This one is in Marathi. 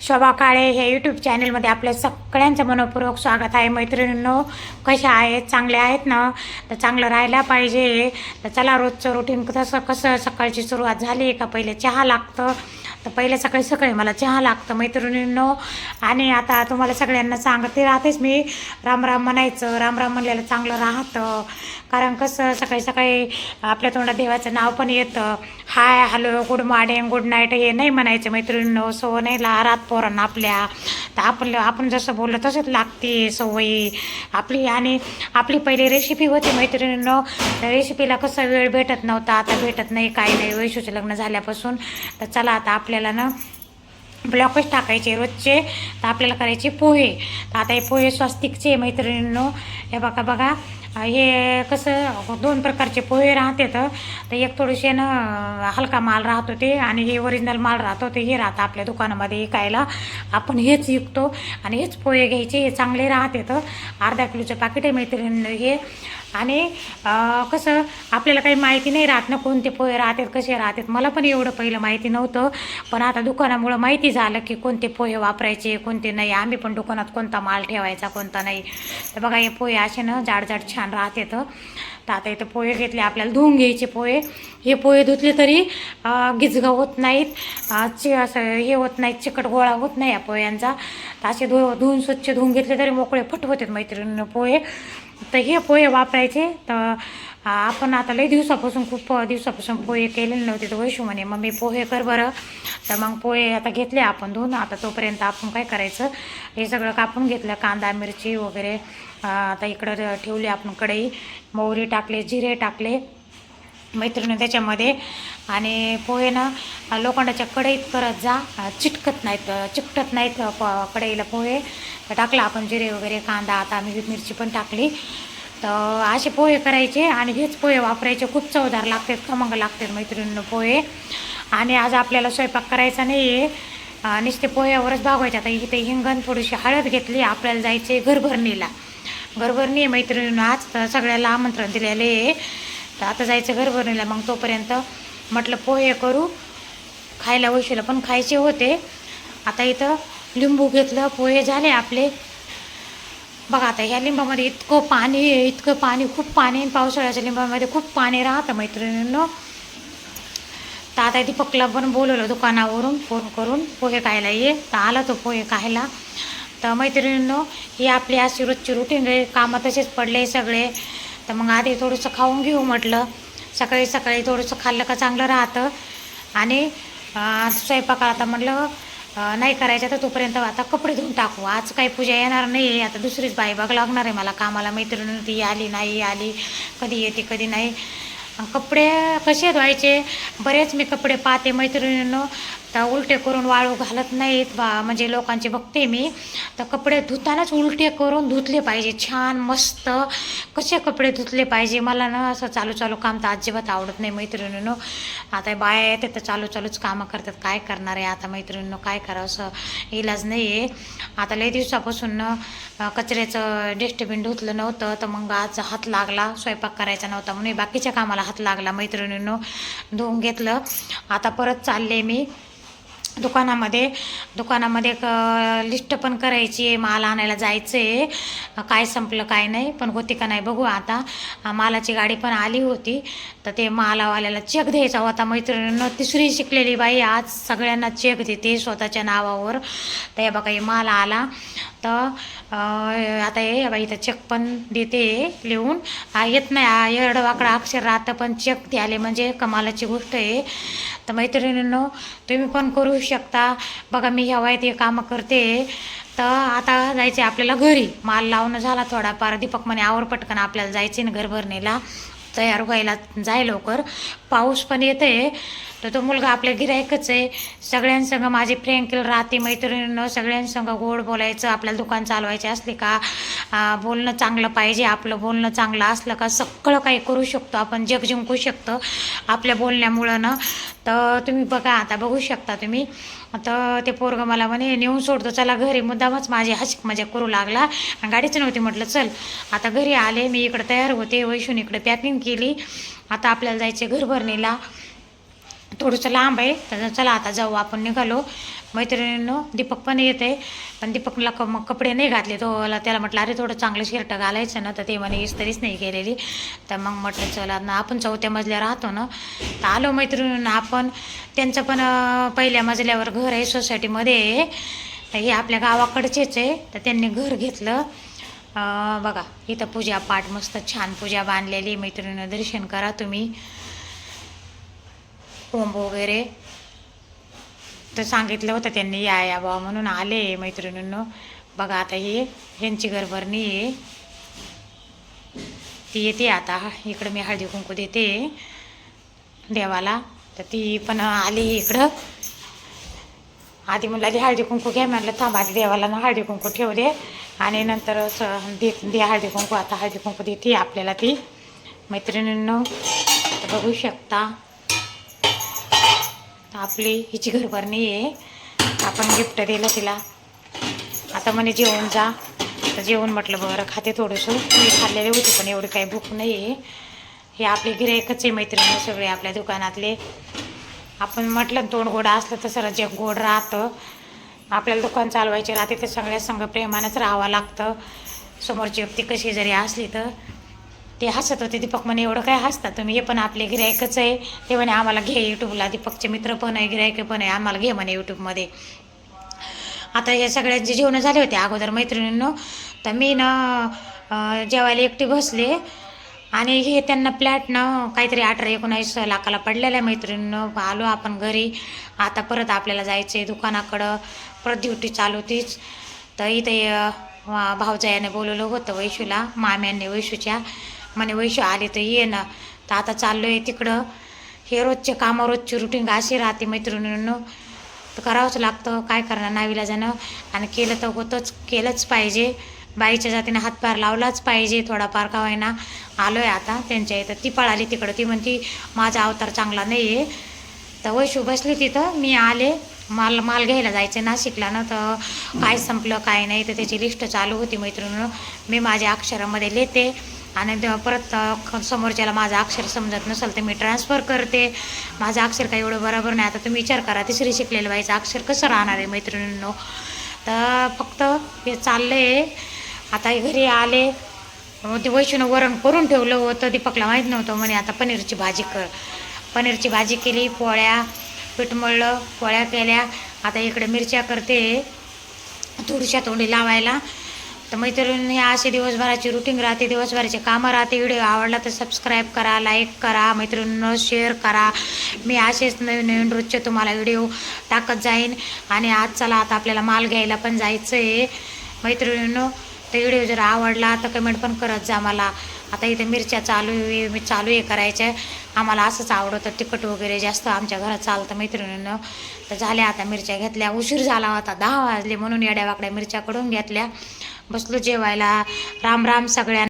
शोभा काळे हे यूट्यूब चॅनलमध्ये आपल्या सगळ्यांचं मनपूर्वक स्वागत आहे. मैत्रिणींनो कशा आहेत? चांगल्या आहेत ना? तर चांगलं राहायला पाहिजे. तर चला रोजचं रुटीन तसं कसं सकाळची सुरुवात झाली? का पहिले चहा लागतं? तर पहिले सकाळी सकाळी मला चहा लागतं मैत्रिणींनो. आणि आता तुम्हाला सगळ्यांना सांगते राहतेच मी. राम राम म्हणायचं. राम राम म्हणलेलं चांगलं राहतं. कारण कसं सकाळी सकाळी आपल्या तोंडात देवाचं नाव पण येतं. Hi hello good morning good night हे नाही म्हणायचं मैत्रिणींनो. सो नाही ला रात पोरांना आपल्या. तर आपलं आपण जसं बोललं तसंच लागते सवयी. आपली आणि आपली पहिली रेसिपी होती मैत्रिणींनो. रेसिपीला कसं वेळ भेटत नव्हता आता भेटत नाही काही नाही. वैशूचं लग्न झाल्यापासून. तर चला आता आपल्याला ना ब्लॉकच टाकायचे रोजचे. तर आपल्याला करायचे पोहे. तर आता हे पोहे स्वस्तिकचे मैत्रिणींनो. हे बघा बघा. हे कसं दोन प्रकारचे पोहे राहते तर. एक थोडेसे ना हलका माल राहतो ते आणि हे ओरिजिनल माल राहतो ते हे राहतं आपल्या दुकानामध्ये विकायला. आपण हेच विकतो आणि हेच पोहे घ्यायचे हे चांगले राहते तर. अर्धा किलोचं पाकिट आहे मैत्रीण हे. आणि कसं आपल्याला काही माहिती नाही राहत ना कोणते पोहे राहतात कसे राहतात. मला पण एवढं पहिलं माहिती नव्हतं. पण आता दुकानामुळं माहिती झालं की कोणते पोहे वापरायचे कोणते नाही. आम्ही पण दुकानात कोणता माल ठेवायचा कोणता नाही. तर बघा हे पोहे असे ना जाड जाड छान छान राहते तर आता इथं पोहे घेतले आपल्याला धुवून घ्यायचे पोहे. हे पोहे धुतले तरी अं, गिजगा होत नाहीत. चि असं हे होत नाहीत चिकट गोळा होत नाही या पोह्यांचा. तर असे धु धुवून स्वच्छ धुवून घेतले तरी मोकळे फट होतात मैत्रिणीनं पोहे. तर हे पोहे वापरायचे. तर आपण आता लई दिवसापासून खूप दिवसापासून पोहे केलेले नव्हते तर वैशू म्हणे मम्मी पोहे कर बरं. तर मग पोहे आता घेतले आपण दोन. आता तोपर्यंत आपण काय करायचं? हे सगळं कापून घेतलं कांदा मिरची वगैरे. आता इकडं ठेवली आपण कढई. मोहरी टाकले जिरे टाकले मैत्रिणी त्याच्यामध्ये. आणि पोहे ना लोखंडाच्या कढईत करत जा. चिटकत नाहीत चिकटत नाहीत प कढईला पोहे. टाकला आपण जिरे वगैरे कांदा आता आम्ही मिरची पण टाकली. तर असे पोहे करायचे आणि हेच पोहे वापरायचे. खूप चवदार लागतात खमंग लागतात मैत्रिणींना पोहे. आणि आज आपल्याला स्वयंपाक करायचा नाही आहे नुसते पोह्यावरच भागवायचे. आता इथे हिंगण थोडीशी हळद घेतली आपल्याला जायचे घरभरणीला. घरभरणी आहे मैत्रिणीनं आज तर सगळ्याला आमंत्रण दिलेले आहे. तर आता जायचं घरभरणीला मग तोपर्यंत म्हटलं पोहे करू. खायला वैशीला पण खायचे होते. आता इथं लिंबू घेतलं पोहे झाले आपले. बघा आता ह्या लिंबामध्ये इतकं पाणी आहे इतकं पाणी खूप पाणी पावसाळ्याच्या लिंबामध्ये खूप पाणी राहतं मैत्रिणींनो. तर आता दीपकला पण बोलवलं दुकानावरून फोन करून. पोहे खायला ये. तर आला तो पोहे खायला. तर मैत्रिणींनो ही आपली अशी रोजची रुटीन आहे. कामं तसेच पडले सगळे. तर मग आधी थोडंसं खाऊन घेऊ म्हटलं. सकाळी सकाळी थोडंसं खाल्लं का चांगलं राहतं. आणि स्वयंपाक आता म्हटलं नाही करायच्या तर तोपर्यंत आता कपडे धुवून टाकू. आज काही पूजा येणार नाही आहे आता दुसरीच बाई बघ लागणार आहे मला. कामाला मैत्रिणी ती आली नाही आली. कधी येते कधी नाही. कपडे कसे धुवायचे? बरेच मी कपडे पाहते मैत्रिणींनो. तर उलटे करून वाळू घालत नाहीत बा. म्हणजे लोकांचे बघते मी. तर कपडे धुतानाच उलटे करून धुतले पाहिजे. छान मस्त. कसे कपडे धुतले पाहिजे? मला ना असं चालू चालू काम तर अजिबात आवडत नाही मैत्रिणींनो. आता बाया येते तर चालू चालूच कामं करतात. काय करणार आहे आता मैत्रिणींनो? काय करावं? असं इलाज नाही आहे आता लई दिवसापासून ना कचऱ्याचं डस्टबिन धुतलं नव्हतं. तर मग आज हात लागला. स्वयंपाक करायचा नव्हता म्हणून बाकीच्या कामाला हात लागला मैत्रिणींनो. धुवून घेतलं. आता परत चालले मी. दुकानामध्ये दुकानामध्ये क लिस्ट पण करायची आहे माल आणायला जायचं आहे काय संपलं काय नाही पण होती का नाही बघू आता. मालाची गाडी पण आली होती. तर ते मालावाल्याला चेक द्यायचा होता. मैत्रिणीनं तिसरी शिकलेली बाई. आज सगळ्यांना चेक देते स्वतःच्या नावावर. तर हे बघा माल आला. तर आता हे बाई इथं चेक पण देते लिहून. येत नाही एवढं वाकडं अक्षर राहतं पण चेक द्याले म्हणजे कमालाची गोष्ट आहे तर मैत्रिणींनो तुम्ही पण करू शकता. बघा मी ह्या वयात हे कामं करते तर आता जायचे आपल्याला घरी. माल लावणं झाला थोडाफार. दीपक म्हणे आवर पटकन आपल्याला जायचे ना घर भरणीला तयार व्हायला जाय लवकर. पाऊस पण येते तर तो मुलगा आपल्या गिरायकच आहे. सगळ्यांसंग माझी फ्रेंड राहते मैत्रिणीनं सगळ्यांसंग गोड बोलायचं आपल्याला दुकान चालवायचे असले का? बोलणं चांगलं पाहिजे आपलं बोलणं चांगलं असलं का? सगळं काही करू शकतो आपण जग जिंकू शकतो आपल्या बोलण्यामुळं ना. तर तुम्ही बघा आता बघू शकता तुम्ही. तर ते पोरगं मला म्हणे नेऊन सोडतो चला घरी. मुद्दामच माझी हशिक मजा करू लागला. आणि गाडीच नव्हती म्हटलं चल. आता घरी आले मी इकडं तयार होते वैशून इकडे पॅकिंग केली. आता आपल्याला जायचे घर भरणीला. थोडंसं लांब आहे तर चला आता जाऊ आपण निघालो. मैत्रिणींनो दीपक पण येत आहे पण दीपकला क मग कपडे नाही घातले. तो मला त्याला म्हटलं अरे थोडं चांगलं शर्ट घालायचं ना तर ते म्हणे इस्तरीच नाही केलेली. तर मग म्हटलं चला ना आपण चौथ्या मजल्या राहतो ना. तर आलो मैत्रिणींना आपण. त्यांचं पण पहिल्या मजल्यावर घर आहे सोसायटीमध्ये आहे. तर हे आपल्या गावाकडचेच आहे. तर त्यांनी घर घेतलं. बघा इथं पूजा पाठ मस्त छान पूजा बांधलेली. मैत्रिणीनं दर्शन करा तुम्ही. कोंब वगैरे तर सांगितलं होतं त्यांनी या या बा म्हणून आले मैत्रिणींनो. बघा आता हे ह्यांची घरभरणी आहे. ती येते आता. इकडं मी हळदी कुंकू देते देवाला. तर ती पण आली इकडं. आधी मुलाली हळदी कुंकू घ्या म्हटलं थांब आधी देवाला ना हळदी कुंकू ठेवू दे. आणि नंतर स- दे दे हळदी कुंकू आता हळदी कुंकू देते आपल्याला ती. मैत्रिणींनो बघू शकता. आपली हिची घरभरणी आहे आपण गिफ्ट दिलं तिला. आता म्हणे जेवण जा. तर जेवण म्हटलं बरं खाते थोडंसं. मी खाल्लेले होते पण एवढी काही भूक नाही आहे हे आपले गिरायकच आहे मैत्रिणी सगळे आपल्या दुकानातले. आपण म्हटलं तोंड गोड असलं तर सर जे गोड राहतं. आपल्याला दुकान चालवायचे राहते ते सगळ्या संघ प्रेमानंच राहावं लागतं. समोरची व्यक्ती कशी जरी असली तर. ते हसत होते. दीपक म्हणे एवढं काय हसता तुम्ही? हे पण आपले गिरायकच आहे. ते म्हणे आम्हाला घे यूट्यूबला दीपकचे मित्र पण आहे गिरायक पण आहे. आम्हाला घे म्हणे यूट्यूबमध्ये आता या सगळ्यांचे जेवणं झाले होते अगोदर मैत्रिणींनो तर मी ना जेवायला एकटी बसले. आणि हे त्यांना फ्लॅट ना काहीतरी अठरा एकोणावीस लाखाला पडलेलं आहे मैत्रिणीनं. आलो आपण घरी. आता परत आपल्याला जायचं आहे दुकानाकडं. परत ड्युटी चालू होतीच तर इथे अं, भाऊजायाने बोलवलं होतं वैशूला माम्यांनी वैशूच्या. म्हणे वैशू आले तर ये ना. तर आता चाललो आहे तिकडं. हे रोजचे कामं रोजची रुटीन अशी राहते मैत्रिणींनो? तर करावंच लागतं. काय करणार? नावीला जाणं. आणि केलं तर होतंच. केलंच पाहिजे. बाईच्या जातीनं हातभार लावलाच पाहिजे थोडाफार का होईना. आलो आहे आता त्यांच्या इथं. ती पळाली तिकडं. ती म्हणती माझा अवतार चांगला नाही आहे तर वैशू बसली तिथं. मी आले. माल माल घ्यायला जायचं नाशिकला ना. तर काय संपलं काय नाही. तर त्याची लिस्ट चालू होती मैत्रिणीनं. मी माझ्या अक्षरामध्ये लिहिते. आणि तेव्हा परत समोरच्याला माझं अक्षर समजत नसेल तर मी ट्रान्सफर करते. माझं अक्षर काही एवढं बरोबर नाही. आता तुम्ही विचार करा तिसरी शिकलेलं व्हायचं अक्षर कसं राहणार आहे मैत्रिणींनो? तर फक्त हे चाललं आहे आता घरी आले. मग ते वैष्णव वरण करून ठेवलं होतं. दीपकला माहीत नव्हतं. म्हणे आता पनीरची भाजी कर. पनीरची भाजी केली पोळ्या पीठ मळलं पोळ्या केल्या. आता इकडे मिरच्या करते. थोडीशा तोंडी लावायला. तर मैत्रिणी असे दिवसभराची रुटीन राहते दिवसभराचे कामं राहते. व्हिडिओ आवडला तर सबस्क्राईब करा लाईक करा मैत्रिणींनो शेअर करा. मी असेच नवीन नवीन रोजचे तुम्हाला व्हिडिओ टाकत जाईन. आणि आज चला आता आपल्याला माल घ्यायला पण जायचं आहे मैत्रिणींनो तर व्हिडिओ जर आवडला तर कमेंट पण करत जा मला. आता इथे मिरच्या चालू आहे मी चालू आहे करायच्या आम्हाला असंच आवडतं तिखट वगैरे जास्त आमच्या घरात चालतं मैत्रिणीनं. तर झाल्या आता मिरच्या घेतल्या उशीर झाला होता दहा वाजले म्हणून येड्या वाकड्या मिरच्या कडून घेतल्या. बसलो जेवायला. राम राम सगळ्यांना.